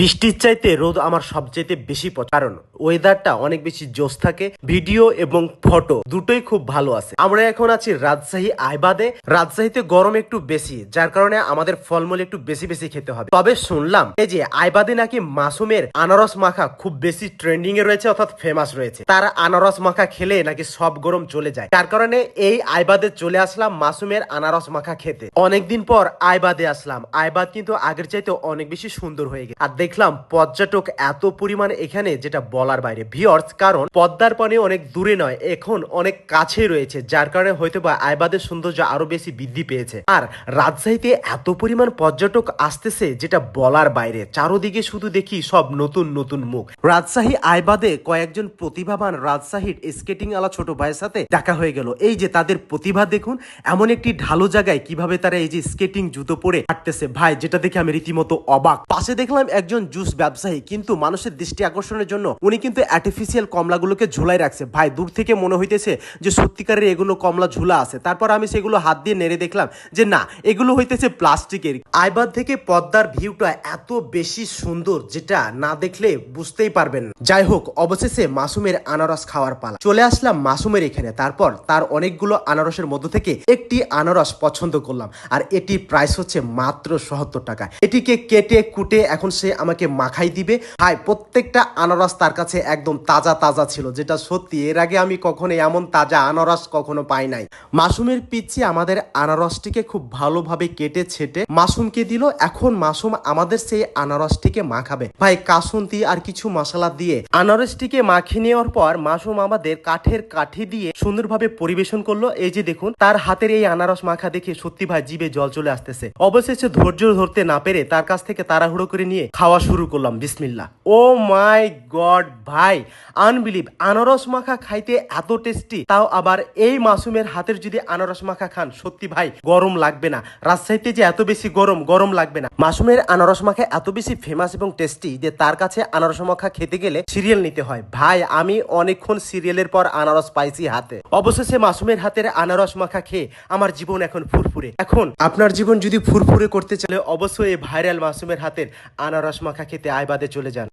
বৃষ্টির চাইতে রোদ আমার সবচাইতে বেশি কারণ ওয়েদারটা অনেক বেশি জোস থাকে ভিডিও এবং ফটো দুটোই খুব ভালো আছে। আমরা এখন আছি রাজশাহী আইবাদে। রাজশাহীতে গরম একটু বেশি, যার কারণে আমাদের ফলমূল একটু বেশি বেশি খেতে হবে। তবে শুনলাম, এই যে আইবাদে নাকি মাসুমের আনারস মাখা খুব বেশি ট্রেন্ডিং এ রয়েছে, অর্থাৎ ফেমাস রয়েছে। তার আনারস মাখা খেলে নাকি সব গরম চলে যায়। তার কারণে এই আইবাদে চলে আসলাম মাসুমের আনারস মাখা খেতে। অনেকদিন পর আইবাদে আসলাম। আইবাদ কিন্তু আগের চাইতে অনেক বেশি সুন্দর হয়ে গেছে। আর দেখলাম পর্যটক এত পরিমাণ এখানে যেটা বলার বাইরে। ভিওর্স কারণ পদ্মার পানি অনেক দূরে নয়, এখন অনেক কাছে রয়েছে, যার কারণে হয়তো বা আইবাদের সৌন্দর্য আরও বেশি বৃদ্ধি পেয়েছে। আর রাজশাহীতে এত পরিমাণ পর্যটক আসতেছে যেটা বলার বাইরে। চারোদিকে শুধু দেখি সব নতুন নতুন মুখ। রাজশাহী আইবাদে কয়েকজন প্রতিভাবান রাজশাহীর স্কেটিং আলা ছোট ভাইয়ের সাথে দেখা হয়ে গেল। এই যে তাদের প্রতিভা দেখুন, এমন একটি ঢালু জায়গায় কীভাবে তারা এই যে স্কেটিং জুতো পরে হাঁটতেছে। ভাই, যেটা দেখে আমি রীতিমতো অবাক। পাশে দেখলাম একজন জুস ব্যবসায়ী, কিন্তু মানুষের দৃষ্টি আকর্ষণের জন্য উনি কিন্তু আর্টিফিশিয়াল কমলাগুলোকে ঝুলাই রাখছে। ভাই, দূর থেকে মনে হইতেছে যে সত্যিকারের এগুলো কমলা ঝুলা আছে। তারপর আমি সেগুলো হাত দিয়ে নেড়ে দেখলাম যে না, এগুলো হইতেছে প্লাস্টিকের। আইবাদ থেকে পদ্মার ভিউটা এত বেশি সুন্দর যেটা না দেখলে বুঝতেই পারবেন। যাই হোক, অবশেষে মাসুমের আনারস খাওয়ার পালা। চলে আসলাম মাসুমের এখানে। তারপর তার অনেকগুলো আনারসের মধ্য থেকে একটি আনারস পছন্দ করলাম। আর এটির প্রাইস হচ্ছে মাত্র সত্তর টাকা এটিকে কেটে কুটে এখন সে আমাকে মাখাই দিবে। ভাই, প্রত্যেকটা আনারস তার কাছে একদম তাজা তাজা ছিল, যেটা সত্যি এর আগে আমি কখনো এমন তাজা আনারস কখনো পাই নাই। মাসুমের পিচ্ছি আমাদের আনারসটিকে খুব ভালোভাবে কেটে ছেটে মাসুমকে দিল, এখন মাসুম আমাদের সেই আনারসটিকে মাখাবে। ভাই, কাসুন্তি আর কিছু মশলা দিয়ে আনারসটিকে মাখিয়ে নেওয়ার পর মাসুম আমাদের কাঠের কাঠি দিয়ে সুন্দরভাবে পরিবেশন করল। এই যে দেখুন, তার হাতের এই আনারস মাখা দেখে সত্যি ভাই, জিভে জল চলে আসতেছে। অবশেষে ধৈর্য ধরতে না পেরে তার কাছ থেকে তাড়াহুড়ো করে নিয়ে খাওয়া শুরু করলাম বিসমিল্লা ও মাই গড ভাই, আনবিলিভ, আনারস মাখা খাইতে এত টেস্টি, তাও আবার এই মাসুমের হাতের যদি আনারস মাখা খান, সত্যি ভাই, গরম লাগবে না। রাজশাহীতে যে এত বেশি গরম গরম লাগবে না। মাসুমের আনারস মাখা এত বেশি ফেমাস এবং টেস্টি যে তার কাছে আনারস মাখা খেতে গেলে সিরিয়াল নিতে হয়। ভাই, আমি অনেকক্ষণ সিরিয়ালের পর আনারস পাইছি হাতে। অবশেষে মাসুমের হাতের আনারস মাখা খেয়ে আমার জীবন এখন ফুরফুরে। এখন, আপনার জীবন যদি ফুরফুরে করতে চাইলে অবশ্যই ভাইরাল মাসুমের হাতের আনারস মাখা খেতে আইবাদে চলে যান।